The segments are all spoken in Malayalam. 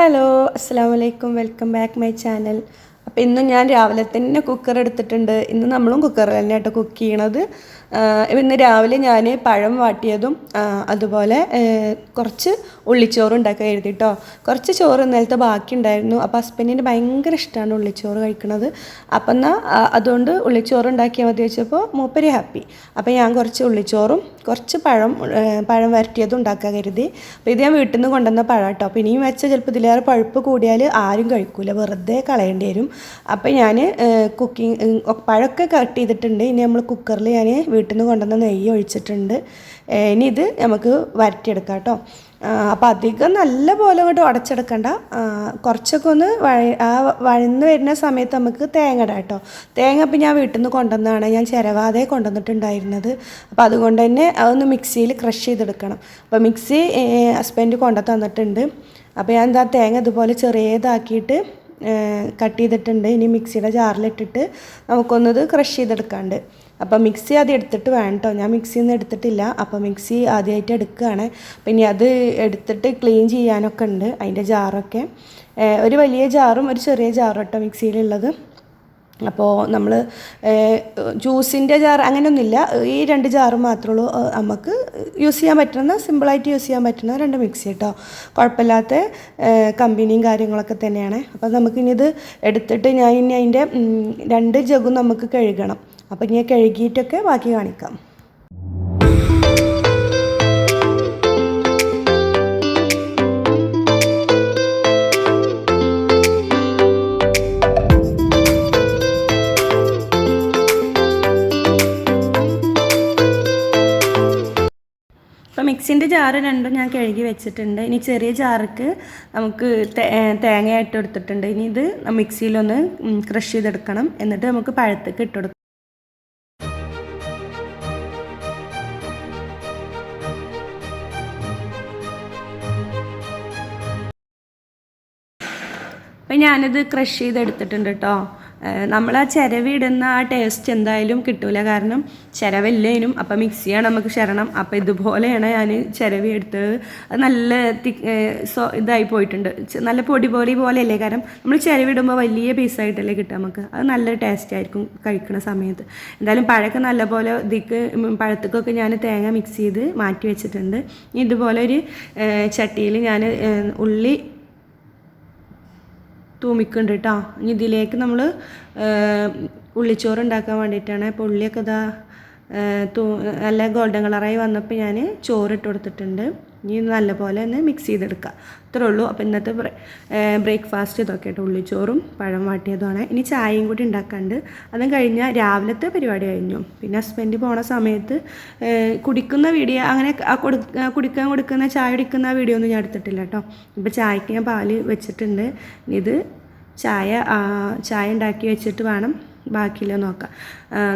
ഹലോ അസ്സാം വലൈക്കും വെൽക്കം ബാക്ക് മൈ ചാനൽ. അപ്പോൾ ഇന്ന് ഞാൻ രാവിലെ തന്നെ കുക്കർ എടുത്തിട്ടുണ്ട്. ഇന്ന് നമ്മളും കുക്കറിൽ തന്നെയായിട്ട് കുക്ക് ചെയ്യണത്. ഇന്ന് രാവിലെ ഞാൻ പഴം വാട്ടിയതും അതുപോലെ കുറച്ച് ഉള്ളിച്ചോറ് ഉണ്ടാക്കാൻ എഴുതി കേട്ടോ കുറച്ച് ചോറ് ഇന്നലത്തെ ബാക്കി ഉണ്ടായിരുന്നു. അപ്പോൾ ഹസ്ബൻഡിന് ഭയങ്കര ഇഷ്ടമാണ് ഉള്ളിച്ചോറ് കഴിക്കുന്നത് അപ്പം എന്നാൽ അതുകൊണ്ട് ഉള്ളിച്ചോറ് ഉണ്ടാക്കിയാൽ മതി വെച്ചപ്പോൾ മൂപ്പര് ഹാപ്പി അപ്പോൾ ഞാൻ കുറച്ച് ഉള്ളിച്ചോറും കുറച്ച് പഴം പഴം വരട്ടിയതും ഉണ്ടാക്കാൻ കരുതി. അപ്പോൾ ഇത് ഞാൻ വീട്ടിൽ നിന്ന് കൊണ്ടുവന്ന പഴം കേട്ടോ. അപ്പോൾ ഇനിയും വെച്ച ചിലപ്പോൾ ഇതിലേറെ പഴുപ്പ് കൂടിയാൽ ആരും കഴിക്കൂല. വെറുതെ കളയേണ്ടി വരും. അപ്പോൾ ഞാൻ കുക്കിംഗ് പഴമൊക്കെ കട്ട് ചെയ്തിട്ടുണ്ട്. ഇനി നമ്മൾ കുക്കറിൽ ഞാൻ വീട്ടിൽ നിന്ന് കൊണ്ടുവന്ന നെയ്യ് ഒഴിച്ചിട്ടുണ്ട്. ഇനി ഇത് നമുക്ക് വരട്ടിയെടുക്കാം കേട്ടോ. അപ്പോൾ അധികം നല്ല പോലെ അങ്ങോട്ട് ഉടച്ചെടുക്കണ്ട. കുറച്ചൊക്കെ ഒന്ന് വഴ ആ വഴന്ന് വരുന്ന സമയത്ത് നമുക്ക് തേങ്ങ ഇടാം കേട്ടോ. തേങ്ങ ഇപ്പം ഞാൻ വീട്ടിൽ നിന്ന് കൊണ്ടുവന്നതാണ്. ഞാൻ ചിരവാതെ കൊണ്ടുവന്നിട്ടുണ്ടായിരുന്നത്. അപ്പോൾ അതുകൊണ്ട് തന്നെ അതൊന്ന് മിക്സിയിൽ ക്രഷ് ചെയ്തെടുക്കണം. അപ്പോൾ മിക്സി ഹസ്ബൻഡ് കൊണ്ടു തന്നിട്ടുണ്ട്. അപ്പോൾ ഞാൻ എന്താ തേങ്ങ ഇതുപോലെ ചെറിയതാക്കിയിട്ട് കട്ട് ചെയ്തിട്ടുണ്ട്. ഇനി മിക്സിയുടെ ജാറിലിട്ടിട്ട് നമുക്കൊന്നത് ക്രഷ് ചെയ്തെടുക്കാണ്ട്. അപ്പോൾ മിക്സി ആദ്യം എടുത്തിട്ട് വേണം കേട്ടോ ഞാൻ മിക്സിയിൽ നിന്ന് എടുത്തിട്ടില്ല. അപ്പോൾ മിക്സി ആദ്യമായിട്ട് എടുക്കുകയാണ് പിന്നെ അത് എടുത്തിട്ട് ക്ലീൻ ചെയ്യാനൊക്കെ ഉണ്ട് അതിന്റെ ജാറൊക്കെ. ഒരു വലിയ ജാറും ഒരു ചെറിയ ജാറും കേട്ടോ മിക്സിയിലുള്ളത്. അപ്പോൾ നമ്മൾ ജ്യൂസിന്റെ ജാർ അങ്ങനെയൊന്നുമില്ല. ഈ രണ്ട് ജാറ് മാത്രമേ ഉള്ളൂ. നമുക്ക് യൂസ് ചെയ്യാൻ പറ്റുന്ന സിമ്പിളായിട്ട് യൂസ് ചെയ്യാൻ പറ്റുന്ന രണ്ട് മിക്സി കേട്ടോ കുഴപ്പമില്ലാത്ത കമ്പനിയും കാര്യങ്ങളൊക്കെ തന്നെയാണ്. അപ്പോൾ നമുക്കിനിത് എടുത്തിട്ട് ഞാൻ ഇനി അതിന്റെ രണ്ട് ജഗും നമുക്ക് കഴുകണം. അപ്പോൾ ഇങ്ങനെ കഴുകിയിട്ടൊക്കെ ബാക്കി കാണിക്കാം. മിക്സിന്റെ ജാറ് രണ്ടും ഞാൻ കഴുകി വെച്ചിട്ടുണ്ട്. ഇനി ചെറിയ ജാർക്ക് നമുക്ക് തേങ്ങയായിട്ട് എടുത്തിട്ടുണ്ട് ഇനി ഇത് മിക്സിയിലൊന്ന് ക്രഷ് ചെയ്തെടുക്കണം. എന്നിട്ട് നമുക്ക് പഴത്തേക്ക് ഇട്ടെടുക്കാം അപ്പം ഞാനിത് ക്രഷ് ചെയ്തെടുത്തിട്ടുണ്ട് കേട്ടോ നമ്മൾ ആ ചിരവിടുന്ന ആ ടേസ്റ്റ് എന്തായാലും കിട്ടൂല. കാരണം ചിരവില്ലേനും അപ്പം മിക്സിയാണ് നമുക്ക് ശരണം. അപ്പം ഇതുപോലെയാണ് ഞാൻ ചിരവി എടുത്തത് അത് നല്ല തി സോ ഇതായി പോയിട്ടുണ്ട്. നല്ല പൊടി പൊടി പോലെയല്ലേ? കാരണം നമ്മൾ ചിരവിടുമ്പോൾ വലിയ പീസായിട്ടല്ലേ കിട്ടുക നമുക്ക്. അത് നല്ല ടേസ്റ്റ് ആയിരിക്കും കഴിക്കുന്ന സമയത്ത്. എന്തായാലും പഴമൊക്കെ നല്ലപോലെ ഇതിക്ക് പഴത്തക്കൊക്കെ ഞാൻ തേങ്ങ മിക്സ് ചെയ്ത് മാറ്റി വെച്ചിട്ടുണ്ട്. ഇതുപോലെ ഒരു ചട്ടിയിൽ ഞാൻ ഉള്ളി തൂമിക്കുന്നുണ്ട് കേട്ടോ ഇനി ഇതിലേക്ക് നമ്മൾ ഉള്ളിച്ചോറ് ഉണ്ടാക്കാൻ വേണ്ടിയിട്ടാണ്. അപ്പോൾ ഉള്ളിയൊക്കെ ഇതാ നല്ല ഗോൾഡൻ കളറായി വന്നപ്പോൾ ഞാൻ ചോറിട്ട് കൊടുത്തിട്ടുണ്ട്. ഇനി നല്ലപോലെ ഒന്ന് മിക്സ് ചെയ്തെടുക്കുക അത്രേ ഉള്ളൂ. അപ്പോൾ ഇന്നത്തെ ബ്രേക്ക്ഫാസ്റ്റ് ഇതൊക്കെ ആയിട്ട് ഉള്ളിച്ചോറും പഴം വാട്ടിയതുമാണ്. ഇനി ചായയും കൂടി ഉണ്ടാക്കാണ്ട്. അതും കഴിഞ്ഞാൽ രാവിലത്തെ പരിപാടി കഴിഞ്ഞു. പിന്നെ ഹസ്ബൻഡ് പോണ സമയത്ത് കുടിക്കുന്ന വീഡിയോ അങ്ങനെ കുടിക്കാൻ കൊടുക്കുന്ന ചായ കുടിക്കുന്ന വീഡിയോ ഒന്നും ഞാൻ എടുത്തിട്ടില്ല കേട്ടോ ഇപ്പോൾ ചായക്ക് ഞാൻ പാൽ വെച്ചിട്ടുണ്ട്. ഇത് ചായ ചായ ഉണ്ടാക്കി വെച്ചിട്ട് വേണം ബാക്കിയില്ല നോക്കാം.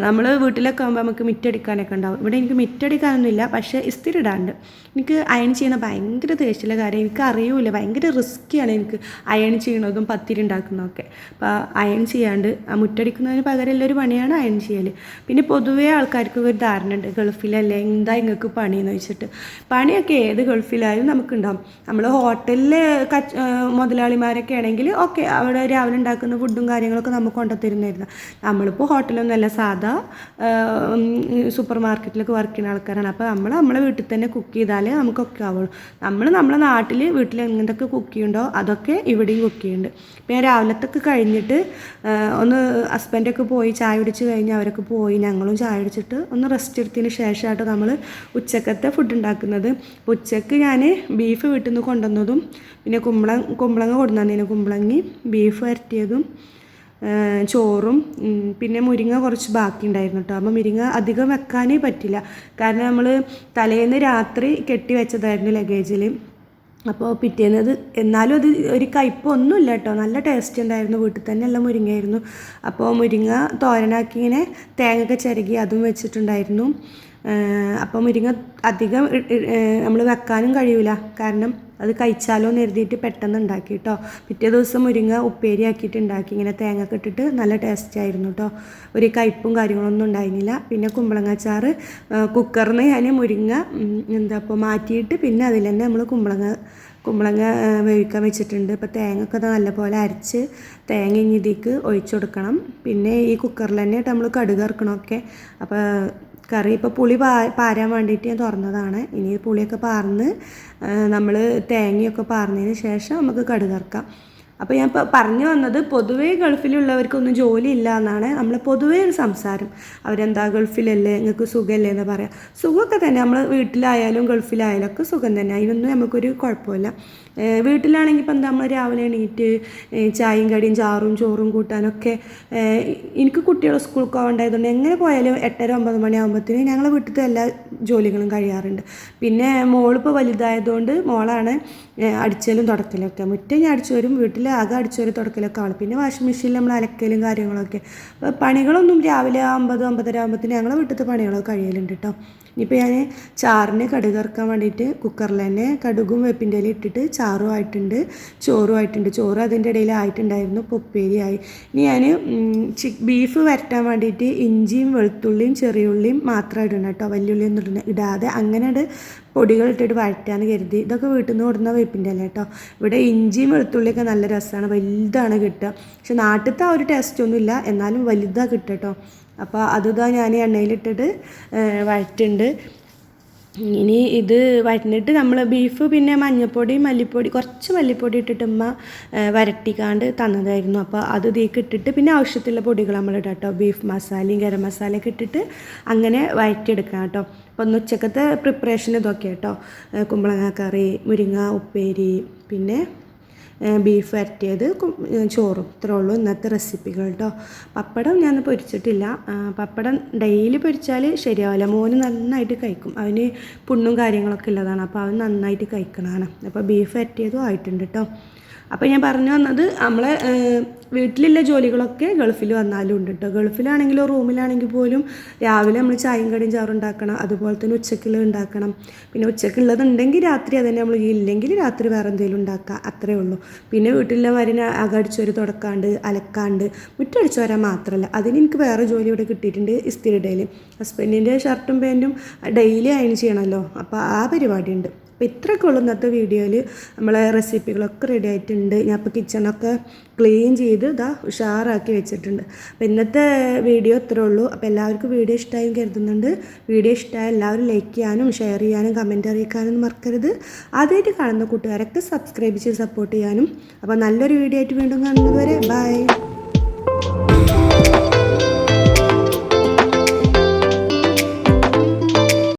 നമ്മൾ വീട്ടിലൊക്കെ ആകുമ്പോൾ നമുക്ക് മിറ്റടിക്കാനൊക്കെ ഉണ്ടാവും. ഇവിടെ എനിക്ക് മിറ്റടിക്കാനൊന്നുമില്ല പക്ഷേ ഇസ്തിരി ഇടാണ്ട് എനിക്ക് അയൺ ചെയ്യുന്ന ഭയങ്കര ദേഷ്യമുള്ള കാര്യം എനിക്ക് അറിയൂല ഭയങ്കര റിസ്ക്കിയാണ് എനിക്ക് അയൺ ചെയ്യണതും പത്തിരി ഉണ്ടാക്കുന്നതൊക്കെ അപ്പോൾ അയൺ ചെയ്യാണ്ട് ആ മുറ്റടിക്കുന്നതിന് പകരമുള്ള ഒരു പണിയാണ് അയൺ ചെയ്യൽ പിന്നെ പൊതുവേ ആൾക്കാർക്ക് ഒരു ധാരണ ഉണ്ട് ഗൾഫിലല്ലേ എന്താ നിങ്ങൾക്ക് പണിയെന്ന് വെച്ചിട്ട് പണിയൊക്കെ ഏത് ഗൾഫിലായാലും നമുക്കുണ്ടാവും. നമ്മൾ ഹോട്ടലിലെ കച്ച് മുതലാളിമാരൊക്കെ ആണെങ്കിൽ ഓക്കെ അവിടെ രാവിലെ ഉണ്ടാക്കുന്ന ഫുഡും കാര്യങ്ങളൊക്കെ നമുക്ക് കൊണ്ടുത്തരുന്നായിരുന്നു നമ്മളിപ്പോൾ ഹോട്ടലൊന്നുമല്ല സാധാ സൂപ്പർ മാർക്കറ്റിലൊക്കെ വർക്ക് ചെയ്യുന്ന ആൾക്കാരാണ്. അപ്പോൾ നമ്മൾ നമ്മളെ വീട്ടിൽ തന്നെ കുക്ക് ചെയ്താലേ നമുക്കൊക്കെ ആവുള്ളൂ. നമ്മൾ നമ്മളെ നാട്ടിൽ വീട്ടിൽ എന്തൊക്കെ കുക്ക് ചെയ്യുന്നുണ്ടോ അതൊക്കെ ഇവിടെയും കുക്ക് ചെയ്യുന്നുണ്ട്. പിന്നെ രാവിലത്തൊക്കെ കഴിഞ്ഞിട്ട് ഒന്ന് ഹസ്ബൻഡൊക്കെ പോയി ചായ കുടിച്ച് കഴിഞ്ഞ് അവരൊക്കെ പോയി ഞങ്ങളും ചായ കുടിച്ചിട്ട് ഒന്ന് റെസ്റ്റ് എടുത്തതിന് ശേഷമായിട്ട് നമ്മൾ ഉച്ചക്കത്തെ ഫുഡ് ഉണ്ടാക്കുന്നത്. ഉച്ചയ്ക്ക് ഞാൻ ബീഫ് വീട്ടിൽ നിന്ന് കൊണ്ടുവന്നതും പിന്നെ കുമ്പള കുമ്പളങ്ങ കൊണ്ടുവന്നതിന് കുമ്പളങ്ങി ബീഫ് വരട്ടിയതും ചോറും പിന്നെ മുരിങ്ങ കുറച്ച് ബാക്കി ഉണ്ടായിരുന്നു കേട്ടോ. അപ്പോൾ മുരിങ്ങ അധികം വെക്കാനേ പറ്റില്ല. കാരണം നമ്മൾ തലേന്ന് രാത്രി കെട്ടി വെച്ചതായിരുന്നു ലഗേജിൽ അപ്പോൾ പിറ്റേന്ന് അത് എന്നാലും അത് ഒരു കയ്പൊന്നുമില്ല കേട്ടോ. നല്ല ടേസ്റ്റ് ഉണ്ടായിരുന്നു. വീട്ടിൽ തന്നെ എല്ലാം മുരിങ്ങയായിരുന്നു. അപ്പോൾ മുരിങ്ങ തോരനാക്കി ഇങ്ങനെ തേങ്ങയൊക്കെ ചിരകി അതും വെച്ചിട്ടുണ്ടായിരുന്നു. അപ്പോൾ മുരിങ്ങ അധികം നമ്മൾ വെക്കാനും കഴിയൂല. കാരണം അത് കഴിച്ചാലോ എന്ന് കരുതിയിട്ട് പെട്ടെന്ന് ഉണ്ടാക്കി കേട്ടോ. പിറ്റേ ദിവസം മുരിങ്ങ ഉപ്പേരി ആക്കിയിട്ട് ഉണ്ടാക്കി. ഇങ്ങനെ തേങ്ങ ഇട്ടിട്ട് നല്ല ടേസ്റ്റ് ആയിരുന്നു കേട്ടോ. ഒരു കയ്പ്പും കാര്യങ്ങളൊന്നും ഉണ്ടായിരുന്നില്ല. പിന്നെ കുമ്പളങ്ങാച്ചാറ് കുക്കറിന് ഞാൻ മുരിങ്ങ എന്താ ഇപ്പോൾ മാറ്റിയിട്ട് പിന്നെ അതിൽ തന്നെ നമ്മൾ കുമ്പളങ്ങ കുമ്പളങ്ങ വേവിക്കാൻ വെച്ചിട്ടുണ്ട്. ഇപ്പോൾ തേങ്ങ ഒക്കെ നല്ലപോലെ അരച്ച് തേങ്ങ ഇഞ്ഞിതിക്ക് ഒഴിച്ചു കൊടുക്കണം. പിന്നെ ഈ കുക്കറിൽ തന്നെ നമ്മൾ കടുക് ഇറക്കണമൊക്കെ അപ്പോൾ കറി ഇപ്പോൾ പുളി പാ പാരാൻ വേണ്ടിയിട്ട് ഞാൻ തുറന്നതാണ്. ഇനി പുളിയൊക്കെ പാർന്ന് നമ്മൾ തേങ്ങയൊക്കെ പാർന്നതിന് ശേഷം നമുക്ക് കടുക് ഇറക്കാം അപ്പോൾ ഞാൻ ഇപ്പോൾ പറഞ്ഞു വന്നത് പൊതുവേ ഗൾഫിലുള്ളവർക്കൊന്നും ജോലി ഇല്ല എന്നാണ്. നമ്മൾ പൊതുവേ ഒരു സംസാരം. അവരെന്താ ഗൾഫിലല്ലേ നിങ്ങൾക്ക് സുഖമല്ലേ എന്ന് പറയാം. സുഖമൊക്കെ തന്നെ. നമ്മൾ വീട്ടിലായാലും ഗൾഫിലായാലും ഒക്കെ സുഖം തന്നെ. അതിനൊന്നും നമുക്കൊരു കുഴപ്പമില്ല. വീട്ടിലാണെങ്കിൽ ഇപ്പം എന്താ നമ്മൾ രാവിലെ എണീറ്റ് ചായയും കടിയും ചാറും ചോറും കൂട്ടാനൊക്കെ എനിക്ക് കുട്ടികൾ സ്കൂളിൽ പോകേണ്ടതുകൊണ്ട് എങ്ങനെ പോയാലും എട്ടര ഒമ്പത് മണിയാകുമ്പോഴത്തേന് ഞങ്ങളെ വീട്ടിലത്തെ എല്ലാ ജോലികളും കഴിയാറുണ്ട്. പിന്നെ മോളിപ്പോൾ വലുതായതുകൊണ്ട് മോളാണ് അടിച്ചാലും അടിച്ചലും തുടക്കലൊക്കെ മുറ്റം ഞാൻ അടിച്ചു വരും. വീട്ടിൽ ആകെ അടിച്ചൊരു തുടക്കലൊക്കെ ആണ് പിന്നെ വാഷിംഗ് മെഷീനിൽ നമ്മൾ അലക്കലും കാര്യങ്ങളൊക്കെ. പണികളൊന്നും രാവിലെ അമ്പത് അമ്പതര ആകുമ്പോഴത്തേന് ഞങ്ങളെ വീട്ടിലത്തെ പണികളൊക്കെ കഴിയലുണ്ട് കേട്ടോ ഇനിയിപ്പോൾ ഞാൻ ചാറിന് കടുക് ഇറക്കാൻ വേണ്ടിയിട്ട് കുക്കറിൽ തന്നെ കടുകും വേപ്പിന്റെ ഇല ഇട്ടിട്ട് ചാറും ആയിട്ടുണ്ട് ചോറും ആയിട്ടുണ്ട്. ചോറ് അതിന്റെ ഇടയിൽ ആയിട്ടുണ്ടായിരുന്നു പൊപ്പേരിയായി ഇനി ഞാൻ ബീഫ് വരട്ടാൻ വേണ്ടിയിട്ട് ഇഞ്ചിയും വെളുത്തുള്ളിയും ചെറിയുള്ളിയും മാത്രം ഇടണം കേട്ടോ. വലിയുള്ളി ഒന്നും ഇടണ ഇടാതെ അങ്ങനെ പൊടികൾ ഇട്ടിട്ട് വഴറ്റാന്ന് കരുതി. ഇതൊക്കെ വീട്ടിൽ നിന്ന് കൊടുക്കുന്ന വേപ്പിന്റെ അല്ല കേട്ടോ. ഇവിടെ ഇഞ്ചിയും വെളുത്തുള്ളിയൊക്കെ നല്ല രസമാണ് വലുതാണ് കിട്ടുക. പക്ഷെ നാട്ടിലത്തെ ആ ഒരു ടേസ്റ്റ് ഒന്നുമില്ല. എന്നാലും വലുതാണ് കിട്ടുക കേട്ടോ. അപ്പോൾ അതുതാ ഞാൻ എണ്ണയിലിട്ടിട്ട് വഴറ്റുണ്ട്. ഇനി ഇത് വഴറ്റിട്ട് നമ്മൾ ബീഫ് പിന്നെ മഞ്ഞൾപ്പൊടി മല്ലിപ്പൊടി കുറച്ച് മല്ലിപ്പൊടി ഇട്ടിട്ട് ഉമ്മ വരട്ടിക്കാണ്ട് തന്നതായിരുന്നു. അപ്പോൾ അത് ഇതിലേക്ക് ഇട്ടിട്ട് പിന്നെ ആവശ്യത്തിലുള്ള പൊടികൾ നമ്മൾ ഇടാം കേട്ടോ ബീഫ് മസാലയും ഗരം മസാലയൊക്കെ ഇട്ടിട്ട് അങ്ങനെ വഴറ്റിയെടുക്കാം കേട്ടോ അപ്പോൾ ഒന്ന് ഉച്ചക്കത്തെ പ്രിപ്പറേഷൻ ഇതൊക്കെ കേട്ടോ കുമ്പളങ്ങ കറി മുരിങ്ങ ഉപ്പേരി പിന്നെ ബീഫ് വരട്ടിയത് ചോറും. ഇത്രേ ഉള്ളൂ ഇന്നത്തെ റെസിപ്പികൾ കേട്ടോ പപ്പടം ഞാൻ പൊരിച്ചിട്ടില്ല. പപ്പടം ഡെയിലി പൊരിച്ചാൽ ശരിയാവില്ല. മോന് നന്നായിട്ട് കഴിക്കും. അവന് പുണ്ണും കാര്യങ്ങളൊക്കെ ഉള്ളതാണ്. അപ്പോൾ അവൻ നന്നായിട്ട് കഴിക്കണതാണ്. അപ്പോൾ ബീഫ് വരട്ടിയതും ആയിട്ടുണ്ട് കേട്ടോ അപ്പോൾ ഞാൻ പറഞ്ഞു വന്നത് നമ്മളെ വീട്ടിലുള്ള ജോലികളൊക്കെ ഗൾഫിൽ വന്നാലും ഉണ്ട് കേട്ടോ ഗൾഫിലാണെങ്കിലോ റൂമിലാണെങ്കിൽ പോലും രാവിലെ നമ്മൾ ചായയും കടയും ചാറും ഉണ്ടാക്കണം അതുപോലെ തന്നെ ഉച്ചക്കുള്ളത് ഉണ്ടാക്കണം. പിന്നെ ഉച്ചക്കുള്ളതുണ്ടെങ്കിൽ രാത്രി അതന്നെ നമ്മൾ ഇല്ലെങ്കിൽ രാത്രി വേറെ എന്തെങ്കിലും ഉണ്ടാക്കുക അത്രേ ഉള്ളൂ. പിന്നെ വീട്ടിലെ മരുന്ന് തുടക്കാണ്ട് അലക്കാണ്ട് മുറ്റടിച്ചു വരാൻ മാത്രമല്ല അതിന് എനിക്ക് വേറെ ജോലി ഇവിടെ കിട്ടിയിട്ടുണ്ട് ഇസ്തിരി ഡെയിലി ഹസ്ബൻഡിന്റെ ഷർട്ടും പാന്റും ഡെയിലി അയൺ ചെയ്യണമല്ലോ. അപ്പോൾ ആ പരിപാടിയുണ്ട്. അപ്പോൾ ഇത്രയൊക്കെ ഉള്ളൂ ഇന്നത്തെ വീഡിയോയിൽ നമ്മളെ റെസിപ്പികളൊക്കെ റെഡി ആയിട്ടുണ്ട്. ഞാൻ ഇപ്പോൾ കിച്ചണൊക്കെ ക്ലീൻ ചെയ്ത് ഇതാ ഉഷാറാക്കി വെച്ചിട്ടുണ്ട്. അപ്പോൾ ഇന്നത്തെ വീഡിയോ ഇത്രേ ഉള്ളൂ. അപ്പോൾ എല്ലാവർക്കും വീഡിയോ ഇഷ്ടമായും കരുതുന്നുണ്ട്. വീഡിയോ ഇഷ്ടമായ എല്ലാവരും ലൈക്ക് ചെയ്യാനും ഷെയർ ചെയ്യാനും കമന്റ് അറിയിക്കാനും മറക്കരുത്. ആദ്യമായിട്ട് കാണുന്ന കൂട്ടുകാരൊക്കെ സബ്സ്ക്രൈബ് ചെയ്ത് സപ്പോർട്ട് ചെയ്യാനും. അപ്പോൾ നല്ലൊരു വീഡിയോ ആയിട്ട് വീണ്ടും കാണുന്നത് വരെ ബൈ